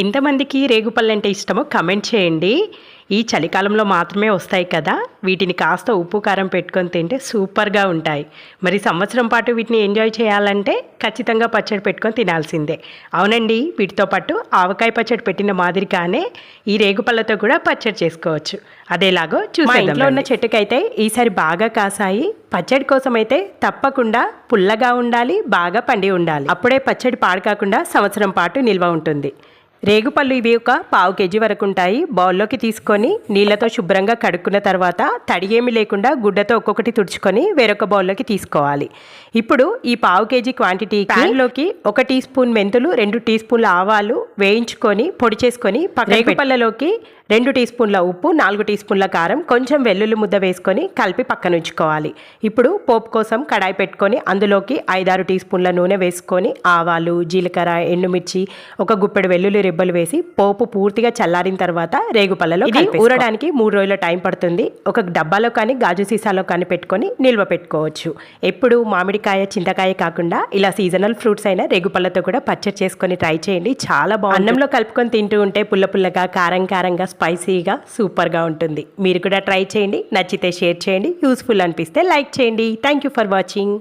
ఎంతమందికి రేగుపళ్ళు అంటే ఇష్టమో కమెంట్ చేయండి. ఈ చలికాలంలో మాత్రమే వస్తాయి కదా. వీటిని కాస్త ఉప్పు కారం పెట్టుకొని తింటే సూపర్గా ఉంటాయి. మరి సంవత్సరం పాటు వీటిని ఎంజాయ్ చేయాలంటే ఖచ్చితంగా పచ్చడి పెట్టుకొని తినాల్సిందే. అవునండి వీటితో పాటు ఆవకాయ పచ్చడి పెట్టిన మాదిరిగానే ఈ రేగుపళ్ళతో కూడా పచ్చడి చేసుకోవచ్చు. అదేలాగో చూసి ఇంట్లో ఉన్న చెట్టుకైతే ఈసారి బాగా కాసాయి. పచ్చడి కోసం అయితే తప్పకుండా పుల్లగా ఉండాలి బాగా పండి ఉండాలి. అప్పుడే పచ్చడి పాడు కాకుండా సంవత్సరం పాటు నిల్వ ఉంటుంది. రేగుపళ్ళు ఇవి ఒక పావు కేజీ వరకు ఉంటాయి. బౌల్లోకి తీసుకొని నీళ్ళతో శుభ్రంగా కడుక్కున్న తర్వాత తడి ఏమి లేకుండా గుడ్డతో ఒక్కొక్కటి తుడుచుకొని వేరొక బౌల్లోకి తీసుకోవాలి. ఇప్పుడు ఈ పావు కేజీ క్వాంటిటీ ప్యాన్లోకి ఒక టీ స్పూన్ మెంతులు రెండు టీ స్పూన్ల ఆవాలు వేయించుకొని పొడి చేసుకొని రేగుపళ్ళలోకి రెండు టీ స్పూన్ల ఉప్పు నాలుగు టీ స్పూన్ల కారం కొంచెం వెల్లుల్లి ముద్ద వేసుకొని కలిపి పక్కన ఉంచుకోవాలి. ఇప్పుడు పోపు కోసం కడాయి పెట్టుకొని అందులోకి ఐదారు టీ స్పూన్ల నూనె వేసుకొని ఆవాలు జీలకర్ర ఎండుమిర్చి ఒక గుప్పెడు వెల్లుల్లి రెబ్బలు వేసి పోపు పూర్తిగా చల్లారిన తర్వాత రేగుపల్లలో ఇది ఊరడానికి మూడు రోజుల టైం పడుతుంది. ఒక డబ్బాలో కానీ గాజు సీసాలో కానీ పెట్టుకొని నిల్వ పెట్టుకోవచ్చు. ఎప్పుడు మామిడికాయ చింతకాయ కాకుండా ఇలా సీజనల్ ఫ్రూట్స్ అయినా రేగుపళ్ళతో కూడా పచ్చడి చేసుకొని ట్రై చేయండి. చాలా బాగుంది అన్నంలో కలుపుకొని తింటూ ఉంటే పుల్ల పుల్లగా కారం కారంగా స్పైసీగా సూపర్గా ఉంటుంది. మీరు కూడా ట్రై చేయండి నచ్చితే షేర్ చేయండి యూస్ఫుల్ అనిపిస్తే లైక్ చేయండి. Thank you for watching